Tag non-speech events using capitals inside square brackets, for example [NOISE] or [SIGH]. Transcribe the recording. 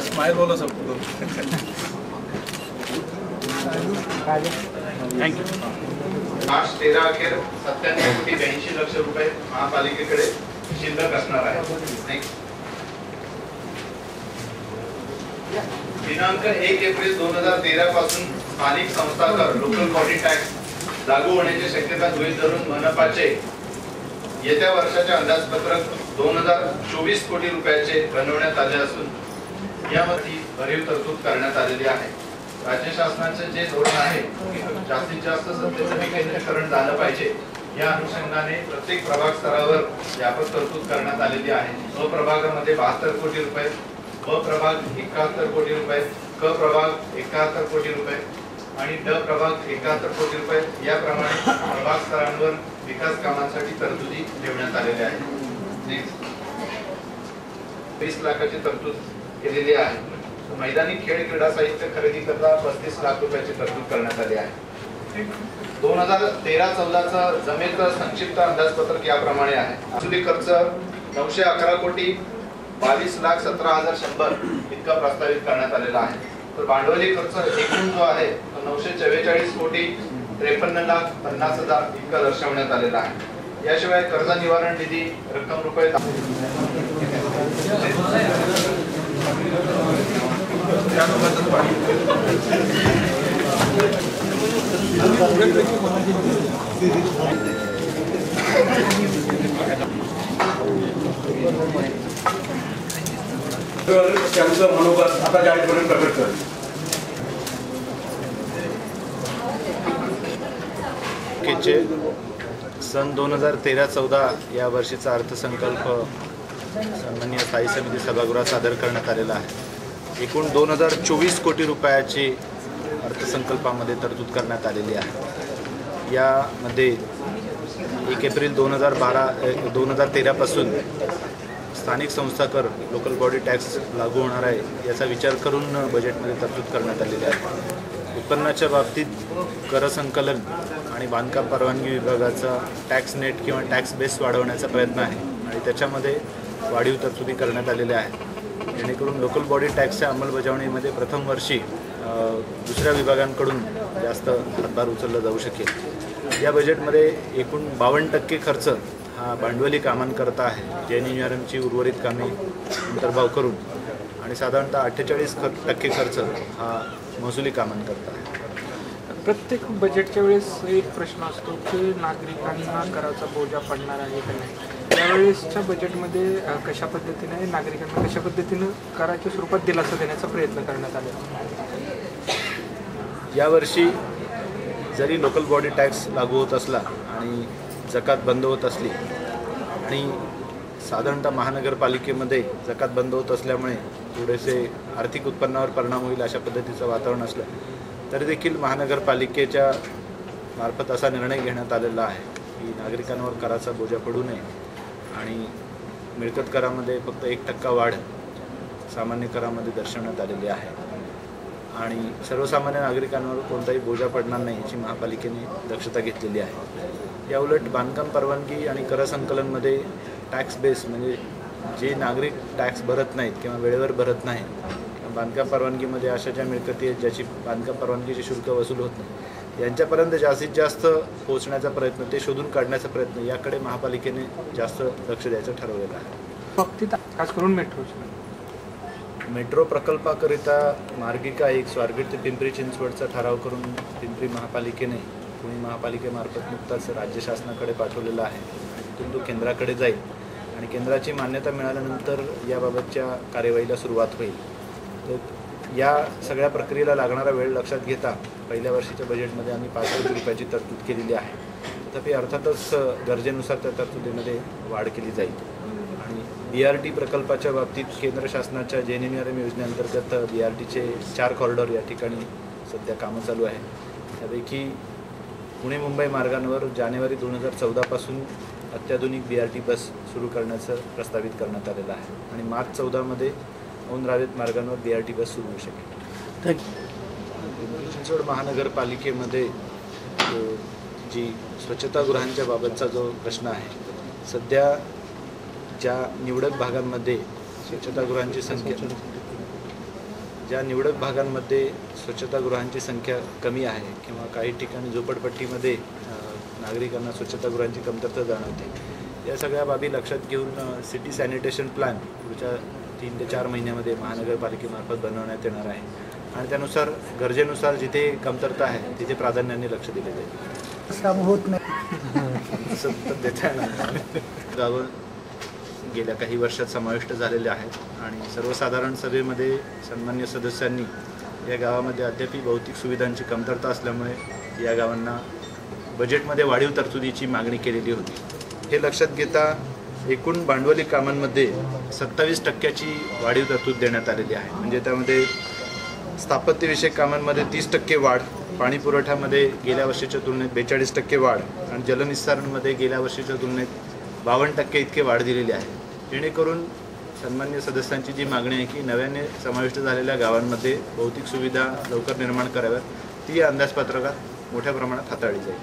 Smile बोलो सबको मार्च तेरा अखेर सत्त्याण्णव कोटी लक्ष रुपये महापालिकेकडे शिल्लक असणार दिनांक एक एप्रिल दोन हजार तेरा पासून स्थानिक संस्था कर लोकल बॉडी टॅक्स लागू होण्याची शक्यता गृहित धरून मनपाचे येत्या वर्षाचे अंदाजपत्रक दोन हजार चोवीस कोटी रुपयाचे बनवण्यात आले असून यामध्ये भरीव तरतूद करण्यात आलेली आहे. राज्य शासनाचे जे धोरण आहे जास्तीत जास्त सत्तेचं विकेंद्रीकरण झालं पाहिजे. या अनुषंगाने प्रत्येक प्रभाग स्तरावर व्यापक तरतूद करण्यात आलेली आहे. अ प्रभागामध्ये बहात्तर कोटी रुपये ब प्रभाग एकाहत्तर कोटी रुपये क प्रभाग एकाहत्तर कोटी रुपये आणि ड प्रभाग एकाहत्तर कोटी रुपये याप्रमाणे प्रभाग स्तरांवर विकास कामांसाठी तरतुदी ठेवण्यात आलेल्या आहेत. नेक्स्ट वीस लाखाची तरतूद केलेली आहे. मैदानी खेळ क्रीडा साहित्य खरेदी करता पस्तीस लाख रुपयाची तरतूद करण्यात आली आहे. दोन हजार तेरा चौदाचा जमेत संक्षिप्त अंदाजपत्रक याप्रमाणे आहे. महसुली खर्च नऊशे अकरा कोटी बावीस लाख सतरा हजार शंभर इतका प्रस्तावित करण्यात आलेला आहे. तर भांडवली खर्च एकूण जो आहे तो नऊशे चव्वेचाळीस कोटी त्रेपन्न लाख पन्नास हजार इतका दर्शवण्यात आलेला आहे. याशिवाय कर्ज निवारण निधी रक्कम रुपये तर त्यांचं मनोगत आता जाहीरपणे प्रकट करतो सन दोन हजार तेरा चौदा या वर्षीचा अर्थसंकल्प सन्मान्य स्थायी समिती सभागृहात सादर करण्यात आलेला आहे. एकूण दोन हजार चोवीस कोटी रुपयाची अर्थसंकल्पामध्ये तरतूद करण्यात आलेली आहे. यामध्ये एक एप्रिल दोन हजार बारा दोन हजार तेरापासून स्थानिक संस्था कर लोकल बॉडी टॅक्स लागू होणार आहे याचा विचार करून बजेटमध्ये तरतूद करण्यात आलेली आहे. उत्पन्नाच्या बाबतीत कर संकलन आणि बांधकाम परवानगी विभागाचा टॅक्स नेट किंवा टॅक्स बेस वाढवण्याचा प्रयत्न आहे आणि त्याच्यामध्ये वाढीव तरतुदी करण्यात आलेल्या आहेत. जेणेकरून लोकल बॉडी टॅक्सच्या अंमलबजावणीमध्ये प्रथम वर्षी दुसऱ्या विभागांकडून जास्त हातभार उचलला जाऊ शकेल. या बजेटमध्ये एकूण बावन्न टक्के खर्च हा भांडवली कामांकरता आहे. जैन इंजिनिअरिंगची उर्वरित कामे अंतर्भाव करून आणि साधारणतः अठ्ठेचाळीस ख टक्के खर्च हा महसुली कामांकरता आहे. प्रत्येक बजेटच्या वेळेस एक प्रश्न असतो की नागरिकांना कराचा बोजा पडणार आहे का नाही? त्यावेळेसच्या बजेटमध्ये कशा पद्धतीने नागरिकांना कशा पद्धतीनं कराच्या स्वरूपात दिलासा देण्याचा प्रयत्न करण्यात आला? यावर्षी जरी लोकल बॉडी टॅक्स लागू होत असला आणि जकात बंद होत असली आणि साधारणतः महानगरपालिकेमध्ये जकात बंद होत असल्यामुळे थोडेसे आर्थिक उत्पन्नावर परिणाम होईल अशा पद्धतीचं वातावरण असलं तरी देखील महानगरपालिकेच्या मार्फत असा निर्णय घेण्यात आलेला आहे की नागरिकांवर कराचा बोजा पडू नये आणि मिळकत करामध्ये फक्त एक टक्का वाढ सामान्य करामध्ये दर्शवण्यात आलेली आहे. आणि सर्वसामान्य नागरिकांवर कोणताही बोजा पडणार नाही याची महापालिकेने दक्षता घेतलेली आहे. याउलट बांधकाम परवानगी आणि कर संकलनमध्ये टॅक्स बेस म्हणजे जे नागरिक टॅक्स भरत नाहीत किंवा वेळेवर भरत नाहीत बांधकाम परवानगीमध्ये अशा ज्या मिळकती आहेत ज्याची बांधकाम परवानगीचे शुल्क वसूल होत नाही यांच्यापर्यंत जास्तीत जास्त पोहोचण्याचा प्रयत्न ते शोधून काढण्याचा प्रयत्न याकडे महापालिकेने जास्त लक्ष द्यायचं ठरवलेलं आहे. खास करून मेट्रो मेट्रो प्रकल्पाकरिता मार्गिका एक स्वारगेट ते पिंपरी चिंचवडचा ठराव करून पिंपरी महापालिकेने पुणे महापालिकेमार्फत नुकताच राज्य शासनाकडे पाठवलेला आहे. तिथून तो केंद्राकडे जाईल आणि केंद्राची मान्यता मिळाल्यानंतर याबाबतच्या कार्यवाहीला सुरुवात होईल. तर या सगळ्या प्रक्रियेला लागणारा वेळ लक्षात घेता पहिल्या वर्षीच्या बजेटमध्ये आम्ही पाच कोटी रुपयाची तरतूद केलेली आहे. तथापि अर्थातच गरजेनुसार त्या तरतुदीमध्ये वाढ केली जाईल. बी आर टी प्रकल्पाच्या बाबतीत केंद्र शासनाच्या जैन इंजिनिअरिंग योजनेअंतर्गत बी आर टीचे चार कॉरिडॉर या ठिकाणी सध्या कामं चालू आहे त्यापैकी पुणे मुंबई मार्गांवर जानेवारी दोन हजार चौदापासून अत्याधुनिक बी आर टी बस सुरू करण्याचं प्रस्तावित करण्यात आलेलं आहे आणि मार्च चौदामध्ये औंध रावेत मार्गांवर बी आर टी बस सुरू होऊ शकेल. चिंचवड महानगरपालिकेमध्ये जी स्वच्छतागृहांच्या बाबतचा जो प्रश्न आहे सध्या ज्या निवडक भागांमध्ये स्वच्छतागृहांची संख्या ज्या निवडक भागांमध्ये स्वच्छतागृहांची संख्या कमी आहे किंवा काही ठिकाणी झोपडपट्टीमध्ये नागरिकांना स्वच्छतागृहांची कमतरता जाणवते या सगळ्या बाबी लक्षात घेऊन सिटी सॅनिटेशन प्लॅन पुढच्या तीन ते चार महिन्यामध्ये महानगरपालिकेमार्फत बनवण्यात येणार आहे. आणि त्यानुसार गरजेनुसार जिथे कमतरता आहे तिथे प्राधान्याने लक्ष दिले जाईल. काम होत नाही. [LAUGHS] [LAUGHS] गेल्या काही वर्षात समाविष्ट झालेले आहेत. आणि सर्वसाधारण सभेमध्ये सन्मान्य सदस्यांनी या गावामध्ये अद्यापही भौतिक सुविधांची कमतरता असल्यामुळे या गावांना बजेटमध्ये वाढीव तरतुदीची मागणी केलेली होती. हे लक्षात घेता एकूण भांडवली कामांमध्ये सत्तावीस टक्क्याची वाढीव तरतूद देण्यात आलेली आहे. म्हणजे त्यामध्ये स्थापत्यविषयक कामांमध्ये तीस टक्के वाढ पाणी पुरवठ्यामध्ये गेल्या वर्षीच्या तुलनेत बेचाळीस टक्के वाढ आणि जलनिस्सारणमध्ये गेल्या वर्षीच्या तुलनेत बावन्न टक्के इतके वाढ दिलेली आहे. जेणेकरून सन्मान्य सदस्यांची जी मागणी आहे की नव्याने समाविष्ट झालेल्या गावांमध्ये भौतिक सुविधा लवकर निर्माण कराव्यात ती या अंदाजपत्रकात मोठ्या प्रमाणात हाताळली जाईल.